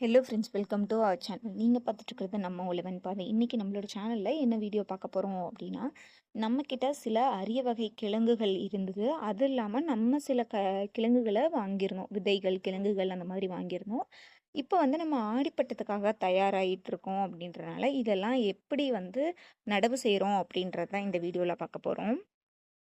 Hello friends welcome to our channel நீங்கள் பார்த்துட்ருக்கிறது நம்ம உழவன் பாதை. இன்றைக்கி நம்மளோட சேனலில் என்ன வீடியோ பார்க்க போகிறோம் அப்படின்னா நம்மக்கிட்ட சில அரிய வகை கிழங்குகள் இருந்தது. அது இல்லாமல் நம்ம சில க கிழங்குகளை வாங்கியிருந்தோம். விதைகள் கிழங்குகள் அந்த மாதிரி வாங்கியிருந்தோம். இப்போ வந்து நம்ம ஆடிப்பட்டத்துக்காக தயாராகிட்டு இருக்கோம் அப்படின்றனால இதெல்லாம் எப்படி வந்து நடவு செய்கிறோம் அப்படின்றது தான் இந்த வீடியோவில் பார்க்க போகிறோம்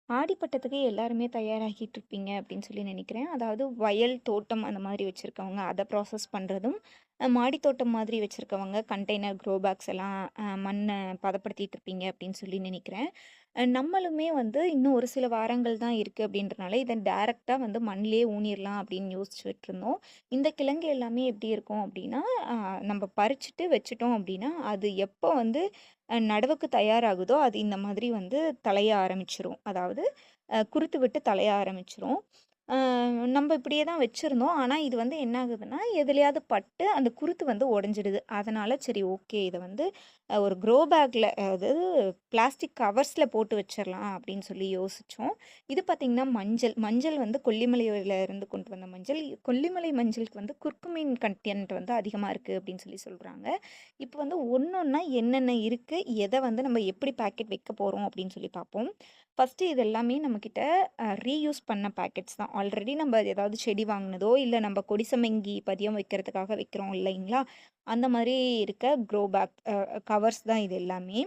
ஆடிப்பட்டத்துக்கு எல்லாருமே தயாராகிட்டு இருப்பீங்க அப்படின்னு சொல்லி நினைக்கிறேன். அதாவது வயல் தோட்டம் அந்த மாதிரி வச்சுருக்கவங்க அதை ப்ராசஸ் பண்ணுறதும் மாடி தோட்டம் மாதிரி வச்சுருக்கவங்க கண்டெய்னர் க்ரோ பேக்ஸ் எல்லாம் மண்ணை பதப்படுத்திட்டு இருப்பீங்க அப்படின்னு சொல்லி நினைக்கிறேன். நம்மளுமே வந்து இன்னும் ஒரு சில வாரங்கள் தான் இருக்குது அப்படின்றனால இதை டேரெக்டாக வந்து மண்ணிலே ஊனிடலாம் அப்படின்னு யோசிச்சுட்டு இருந்தோம். இந்த கிழங்கு எல்லாமே எப்படி இருக்கும் அப்படின்னா நம்ம பறிச்சுட்டு வச்சுட்டோம் அப்படின்னா அது எப்போ வந்து நடவுக்கு தயாராகுதோ அது இந்த மாதிரி வந்து தலைய ஆரம்பிச்சிரும். அதாவது குறுத்து விட்டு தலைய ஆரம்பிச்சிரும். நம்ம இப்படியே தான் வச்சுருந்தோம். ஆனால் இது வந்து என்ன ஆகுதுன்னா எதுலையாவது பட்டு அந்த குருத்து வந்து உடஞ்சிடுது. அதனால் சரி ஓகே இதை வந்து ஒரு க்ரோ பேக்கில் அதாவது பிளாஸ்டிக் கவர்ஸில் போட்டு வச்சிடலாம் அப்படின்னு சொல்லி யோசித்தோம் இது பார்த்திங்கன்னா மஞ்சள் மஞ்சள் வந்து கொல்லிமலையில் இருந்து கொண்டு வந்த மஞ்சள். கொல்லிமலை மஞ்சளுக்கு வந்து குர்குமின் கண்டென்ட் வந்து அதிகமாக இருக்குது அப்படின்னு சொல்லி சொல்கிறாங்க இப்போ வந்து ஒன்று ஒன்றா என்னென்ன இருக்குது எதை வந்து நம்ம எப்படி பேக்கெட் வைக்க போகிறோம் அப்படின்னு சொல்லி பார்ப்போம் ஃபஸ்ட்டு இது எல்லாமே நம்மக்கிட்ட ரீயூஸ் பண்ண பேக்கெட்ஸ் தான். ஆல்ரெடி நம்ம ஏதாவது செடி வாங்கினதோ இல்லை நம்ம கொடிசமங்கி பதியம் வைக்கிறதுக்காக வைக்கிறோம் இல்லைங்களா? அந்த மாதிரி இருக்க க்ரோ பேக் கவர்ஸ் தான் இது எல்லாமே.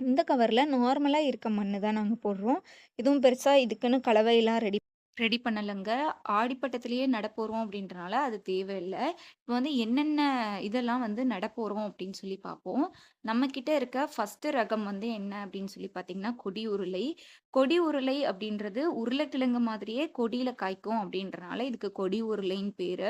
இந்த கவரில் நார்மலாக இருக்க மண் தான் நாங்கள் போடுறோம். இதுவும் பெருசாக இதுக்குன்னு கலவையெல்லாம் ரெடி ரெடி பண்ணலைங்க. ஆடிப்பட்டத்திலேயே நடப்போகிறோம் அப்படின்றனால அது தேவையில்லை. இப்போ வந்து என்னென்ன இதெல்லாம் வந்து நடப்போகிறோம் அப்படின்னு சொல்லி பார்ப்போம். நம்மக்கிட்ட இருக்க ஃபஸ்ட்டு ரகம் வந்து என்ன அப்படின்னு சொல்லி பார்த்தீங்கன்னா கொடி உருளை. கொடி உருளை அப்படின்றது உருளைக்கிழங்கு மாதிரியே கொடியில் காய்க்கும் அப்படின்றனால இதுக்கு கொடி உருளைன்னு பேர்.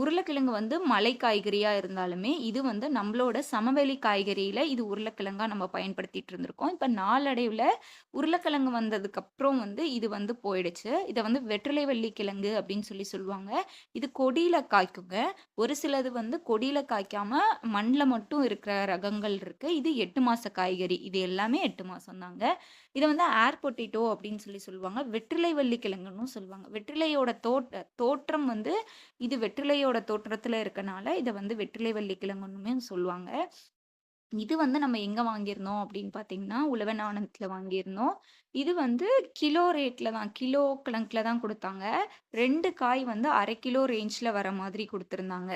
உருளைக்கிழங்கு வந்து மலை காய்கறியாக இருந்தாலுமே, இது வந்து நம்மளோட சமவெளி காய்கறியில் இது உருளைக்கிழங்காக நம்ம பயன்படுத்திட்டு இருந்திருக்கோம். இப்போ நாளடைவில் உருளைக்கிழங்கு வந்ததுக்கப்புறம் வந்து இது வந்து போயிடுச்சு. இதை வந்து வெற்றிலை வள்ளி கிழங்கு அப்படின்னு சொல்லி சொல்லுவாங்க. இது கொடியில் காய்க்குங்க. ஒரு சிலது வந்து கொடியில் காய்க்காம மண்ணில் மட்டும் இருக்கிற ரகங்கள் இருக்கு. இது எட்டு மாத காய்கறி. இது எல்லாமே எட்டு மாதம் தாங்க. இதை வந்து ஏர் பொட்டேட்டோ அப்படின்னு சொல்லி சொல்லுவாங்க. வெற்றிலை வள்ளி கிழங்குன்னு சொல்லுவாங்க. வெற்றிலையோட தோட்ட தோற்றம் வந்து இது வெற்றிலையோட தோற்றத்துல இருக்கனால, இதை வந்து வெற்றிலை வள்ளி கிழங்குன்னுமே சொல்லுவாங்க. இது வந்து நம்ம எங்க வாங்கியிருந்தோம் அப்படின்னு பார்த்தீங்கன்னா, உழவன் ஆனந்தத்துல வாங்கியிருந்தோம். இது வந்து கிலோ ரேட்ல தான் கிலோ கணக்குல தான் கொடுத்தாங்க ரெண்டு காய் வந்து அரை கிலோ ரேஞ்ச்ல வர மாதிரி கொடுத்துருந்தாங்க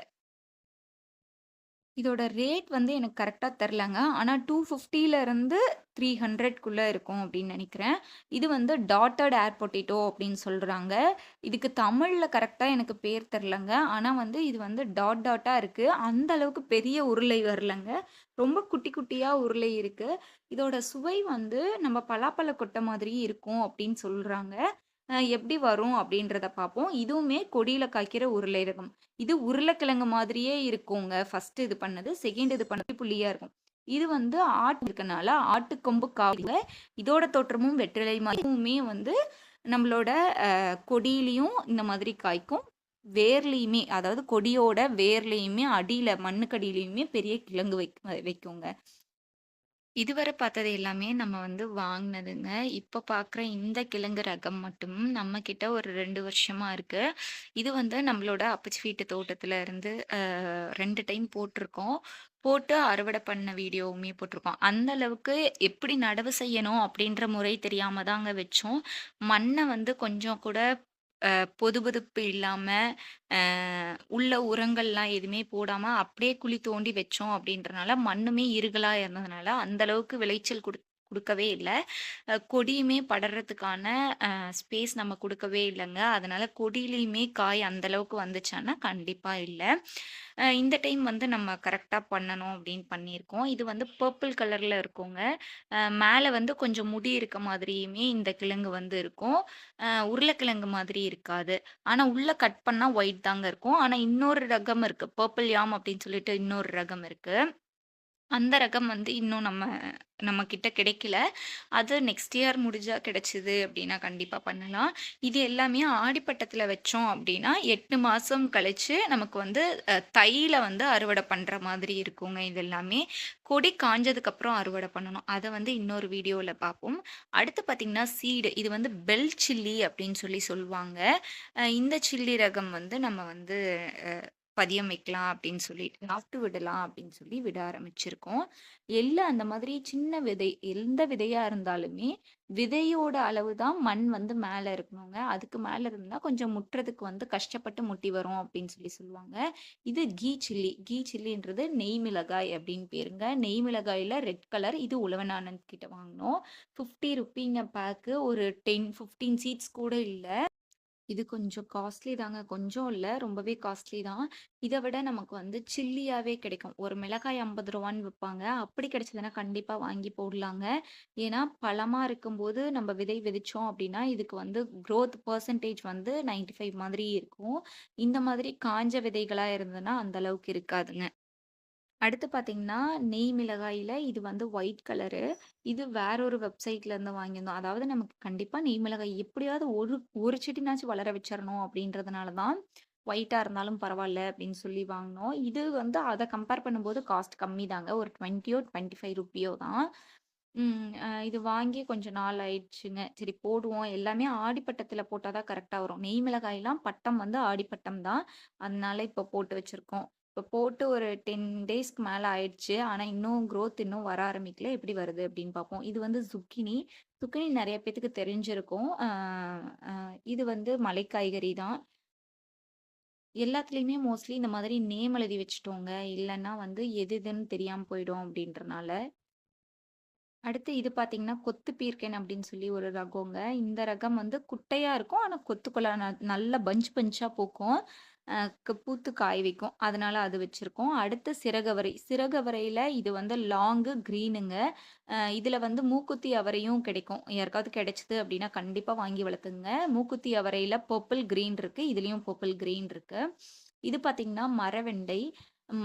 இதோட ரேட் வந்து எனக்கு கரெக்டாக தெரிலங்க. டூ 250ல இருந்து 300க்குள்ள இருக்கும் அப்படின்னு நினைக்கிறேன். இது வந்து டாட்டட் ஏர் பொட்டேட்டோ அப்படின்னு சொல்கிறாங்க இதுக்கு தமிழில் கரெக்டாக எனக்கு பேர் தெரிலங்க. ஆனால் வந்து இது வந்து டாட் டாட்டாக இருக்குது அந்த அளவுக்கு பெரிய உருளை வரலங்க. ரொம்ப குட்டி குட்டியாக உருளை இருக்குது இதோட சுவை வந்து நம்ம பலாப்பழ கொட்டை மாதிரி இருக்கும் அப்படின்னு சொல்கிறாங்க எப்படி வரும் அப்படின்றத பார்ப்போம். இதுவுமே கொடியில் காய்க்கிற உருளை ரகம். இது உருளைக்கிழங்கு மாதிரியே இருக்குங்க. ஃபர்ஸ்ட் இது பண்ணது. செகண்ட் இது பண்ணது புள்ளியாக இருக்கும். இது வந்து ஆட்டு இருக்கனால ஆட்டுக்கொம்பு காய்ல இதோட தோற்றமும் வெற்றிலை மாதிரியுமே வந்து நம்மளோட கொடியிலையும் இந்த மாதிரி காய்க்கும். வேர்லேயுமே அதாவது கொடியோட வேர்லயுமே அடியில் மண்ணுக்கடியிலையுமே பெரிய கிழங்கு வைக் வைக்குங்க. இதுவரை பார்த்தது எல்லாமே நம்ம வந்து வாங்கினதுங்க. இப்போ பார்க்குற இந்த கிழங்கு ரகம் மட்டும் நம்ம கிட்ட ஒரு ரெண்டு வருஷமா இருக்கு. இது வந்து நம்மளோட அப்பச்சி வீட்டு தோட்டத்துல இருந்து ரெண்டு டைம் போட்டிருக்கோம். போட்டு அறுவடை பண்ண வீடியோவுமே போட்டிருக்கோம். அந்த அளவுக்கு எப்படி நடவு செய்யணும் அப்படின்ற முறை தெரியாம தாங்க வச்சோம். மண்ணை வந்து கொஞ்சம் கூட பொதுபொதுப்பு இல்லாம, இல்லாமல் உள்ள உரங்கள்லாம் எதுவுமே போடாமல் அப்படியே குழி தோண்டி வச்சோம் அப்படின்றனால, மண்ணுமே இருகலாக இருந்ததுனால, அந்த அளவுக்கு விளைச்சல் குடுக் கொடுக்கவே இல்லை கொடியுமே படறதுக்கான ஸ்பேஸ் நம்ம கொடுக்கவே இல்லைங்க அதனால கொடியிலையுமே காய் அந்த அளவுக்கு வந்துச்சான்னா, கண்டிப்பாக இல்லை இந்த டைம் வந்து நம்ம கரெக்டாக பண்ணணும் அப்படின்னு பண்ணியிருக்கோம். இது வந்து பர்பிள் கலரில் இருக்குங்க. மேலே வந்து கொஞ்சம் முடி இருக்க மாதிரியுமே இந்த கிழங்கு வந்து இருக்கும். உருளைக்கிழங்கு மாதிரி இருக்காது. ஆனால் உள்ளே கட் பண்ணால் ஒயிட் தாங்க இருக்கும். ஆனால் இன்னொரு ரகம் இருக்குது பர்பிள் யாம் அப்படின்னு சொல்லிட்டு இன்னொரு ரகம் இருக்குது அந்த ரகம் வந்து இன்னும் நம்ம நம்ம கிட்ட கிடைக்கல. அது நெக்ஸ்ட் இயர் முடிஞ்சா கிடைச்சிது அப்படின்னா கண்டிப்பாக பண்ணலாம். இது எல்லாமே ஆடிப்பட்டத்தில் வச்சோம் அப்படின்னா, எட்டு மாதம் கழிச்சு நமக்கு வந்து தையில வந்து அறுவடை பண்ணுற மாதிரி இருக்குங்க இது எல்லாமே. கொடி காஞ்சதுக்கப்புறம் அறுவடை பண்ணணும். அதை வந்து இன்னொரு வீடியோவில் பார்ப்போம். அடுத்து பார்த்தீங்கன்னா, சீடு. இது வந்து பெல் சில்லி அப்படின்னு சொல்லி சொல்லுவாங்க. இந்த சில்லி ரகம் வந்து நம்ம வந்து பதியம் வைக்கலாம் அப்படின்னு சொல்லிட்டு சாப்பிட்டு விடலாம் அப்படின்னு சொல்லி விட ஆரம்பிச்சிருக்கோம். எள்ளு அந்த மாதிரி சின்ன விதை எந்த விதையா இருந்தாலுமே விதையோட அளவு தான் மண் வந்து மேலே இருக்கணுங்க. அதுக்கு மேலே இருந்தால் கொஞ்சம் முட்டுறதுக்கு வந்து கஷ்டப்பட்டு முட்டி வரும் அப்படின்னு சொல்லி சொல்லுவாங்க. இது கீ சில்லி. கீ சில்லின்றது நெய் மிளகாய் அப்படின்னு பேருங்க. நெய் மிளகாயில் ரெட் கலர் இது உழவனானந்த் கிட்ட வாங்கினோம். ஃபிஃப்டி ருப்பீங்க பேக்கு ஒரு டென் ஃபிஃப்டீன் சீட்ஸ் கூட இல்லை. இது கொஞ்சம் காஸ்ட்லி தாங்க. கொஞ்சம் இல்லை ரொம்பவே காஸ்ட்லி தான். இதை விட நமக்கு வந்து சில்லியாகவே கிடைக்கும். ஒரு மிளகாய் ஐம்பது ரூபான்னு விற்பாங்க அப்படி கிடைச்சதுன்னா கண்டிப்பாக வாங்கி போடலாங்க. ஏன்னா, பழமாக இருக்கும்போது நம்ம விதை விதைச்சோம் அப்படின்னா, இதுக்கு வந்து க்ரோத் பர்சன்டேஜ் வந்து 95 மாதிரி இருக்கும். இந்த மாதிரி காஞ்ச விதைகளாக இருந்ததுன்னா, அந்த அளவுக்கு இருக்காதுங்க. அடுத்து பார்த்தீங்கன்னா, நெய் மிளகாயில இது வந்து ஒயிட் கலரு. இது வேற ஒரு வெப்சைட்ல இருந்து வாங்கியிருந்தோம். அதாவது நமக்கு கண்டிப்பா நெய் மிளகாய் எப்படியாவது ஒரு ஒரு செடினாச்சும் வளர வச்சிரணும் அப்படின்றதுனால தான், ஒயிட்டா இருந்தாலும் பரவால்ல அப்படின்னு சொல்லி வாங்குனோம். இது வந்து அத கம்பேர் பண்ணும்போது காஸ்ட் கம்மி தாங்க. ஒரு 20யோ, 25 ருப்பியோ தான். ம். அ இது வாங்கி கொஞ்ச நாள் ஆயிடுச்சுங்க. சரி போடுவோம். எல்லாமே ஆடிப்பட்டத்தில போட்டா தான் கரெக்ட்டா வரும். நெய் மிளகாய்லாம் பட்டம் வந்து ஆடிப்பட்டம் தான். அதனால இப்போ போட்டு வச்சிருக்கோம். இப்போ போட்டு ஒரு 10 டேஸ்க்கு மேலே ஆயிடுச்சு. ஆனால் இன்னும் க்ரோத் இன்னும் வர ஆரம்பிக்கல. எப்படி வருது அப்படின்னு பார்ப்போம். இது வந்து சுக்கினி சுக்கினி நிறைய பேத்துக்கு தெரிஞ்சிருக்கும். இது வந்து மலை காய்கறி தான். எல்லாத்துலேயுமே மோஸ்ட்லி இந்த மாதிரி நேம் எழுதி வச்சுட்டோங்க. இல்லைன்னா வந்து எது எதுன்னு தெரியாமல் போயிடும் அப்படின்றனால. அடுத்து இது பார்த்தீங்கன்னா, கொத்து பீர்க்கன் அப்படின்னு சொல்லி ஒரு ரகங்க. இந்த ரகம் வந்து குட்டையாக இருக்கும். ஆனால் கொத்துக்குள்ள ந நல்ல பஞ்ச் பஞ்சாக பூக்கும். பூத்து காய் வைக்கும். அதனால அது வச்சுருக்கோம் அடுத்து சிறகவரை. சிறகவரையில் இது வந்து லாங்கு க்ரீனுங்க இதில் வந்து மூக்குத்தி அவரையும் கிடைக்கும். யாருக்காவது கிடைச்சிது அப்படின்னா கண்டிப்பாக வாங்கி வளர்த்துங்க. மூக்குத்தி அவரையில் பர்பிள் க்ரீன் இருக்குது இதுலேயும் பர்பிள் க்ரீன் இருக்குது இது பார்த்திங்கன்னா மரவெண்டை.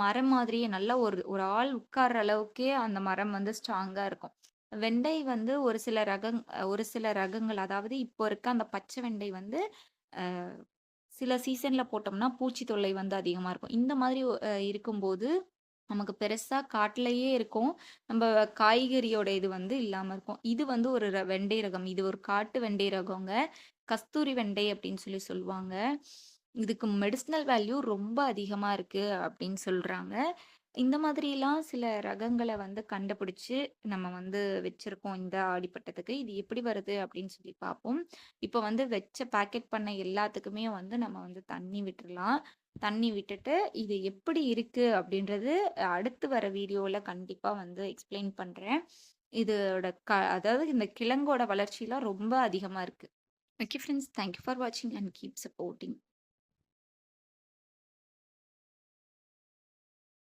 மரம் மாதிரியே நல்லா ஒரு ஒரு ஆள் உட்கார்ற அளவுக்கே அந்த மரம் வந்து ஸ்ட்ராங்காக இருக்கும். வெண்டை வந்து ஒரு சில ரகங் ஒரு சில ரகங்கள் அதாவது இப்போ இருக்க அந்த பச்சை வெண்டை வந்து சில சீசன்ல போட்டோம்னா பூச்சி தொல்லை வந்து அதிகமா இருக்கும். இந்த மாதிரி இருக்கும்போது நமக்கு பெருசா காட்டுலயே இருக்கும். நம்ம காய்கறியோட இது வந்து இல்லாம இருக்கும். இது வந்து ஒரு வெண்டை ரகம். இது ஒரு காட்டு வெண்டை ரகங்க. கஸ்தூரி வெண்டை அப்படின்னு சொல்லி சொல்லுவாங்க. இதுக்கு மெடிசினல் வேல்யூ ரொம்ப அதிகமா இருக்கு அப்படின்னு சொல்றாங்க. இந்த மாதிரிலாம் சில ரகங்களை வந்து கண்டுபிடிச்சு நம்ம வந்து வச்சிருக்கோம் இந்த ஆடிப்பட்டத்துக்கு. இது எப்படி வருது அப்படின்னு சொல்லி பார்ப்போம். இப்போ வந்து வச்ச பேக்கெட் பண்ண எல்லாத்துக்குமே வந்து நம்ம வந்து தண்ணி விட்டுறலாம். தண்ணி விட்டுட்டு இது எப்படி இருக்கு அப்படின்றது அடுத்து வர வீடியோவில் கண்டிப்பாக வந்து எக்ஸ்பிளைன் பண்ணுறேன் இதோட க அதாவது இந்த கிழங்கோட வளர்ச்சிலாம் ரொம்ப அதிகமாக இருக்குது okay friends. Thank you for வாட்சிங் அண்ட் கீப் சப்போர்ட்டிங்.